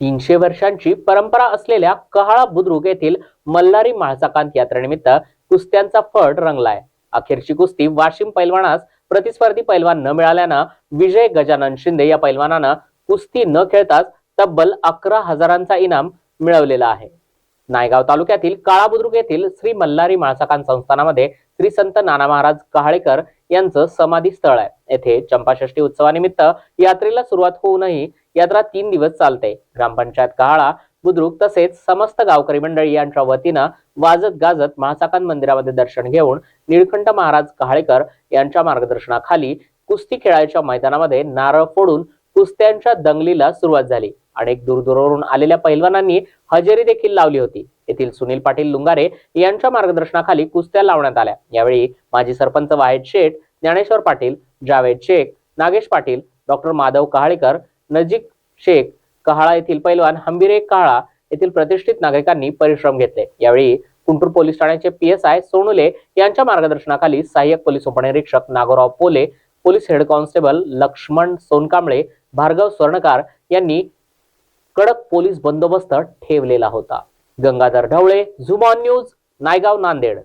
तीनशे वर्षांची परंपरा असलेल्या कहाळा बुद्रुक येथील मल्हारी म्हाळसाकांत यात्रेनिमित्त कुस्त्यांचा फड रंगलाय. अखेरची कुस्ती वाशिम पैलवानास प्रतिस्पर्धी पैलवान न मिळाल्यानं विजय गजानन शिंदे या पैलवानानं कुस्ती न खेळताच तब्बल अकरा हजारांचा इनाम मिळवलेला आहे. नायगाव तालुक्यातील काळा बुद्रुक येथील श्री मल्हारी म्हाळसाकांत संस्थानामध्ये श्री संत नाना महाराज कहाळेकर यांचं समाधी स्थळ आहे. येथे चंपाषष्ठी उत्सवानिमित्त यात्रेला सुरुवात होऊनही यात्रा तीन दिवस चालते. ग्रामपंचायत काळा बुद्रुक तसेच समस्त गावकरी मंडळी यांच्या वतीनं वाजत गाजत महासाकांत मंदिरामध्ये दर्शन घेऊन निळकंठ महाराज कहाळेकर यांच्या मार्गदर्शनाखाली कुस्ती खेळायच्या मैदानामध्ये नारळ फोडून कुस्त्यांच्या दंगलीला सुरुवात झाली. अनेक दूरदूरवरून आलेल्या पैलवानांनी हजेरी देखील लावली होती. येथील सुनील पाटील लुंगारे यांच्या मार्गदर्शनाखाली कुस्त्या लावण्यात आल्या. यावेळी माजी सरपंच वाहेद शेठ ज्ञानेश्वर पाटील जावेद शेख नागेश पाटील डॉक्टर माधव कहाळेकर नजीक शेख कहाळा येथील पैलवान हंबीरे कहाळा येथील प्रतिष्ठित नागरिकांनी परिश्रम घेतले. यावेळी कुंटूर पोलीस ठाण्याचे पी एस आय सोनुले यांच्या मार्गदर्शनाखाली सहाय्यक पोलीस उपनिरीक्षक Nagorao Pole police head constable Laxman Sonkamble Bhargav Swarnkar यांनी कडक पोलीस बंदोबस्त ठेवलेला होता. Gangadhar Dhawale zoom on news Naigaon Nanded.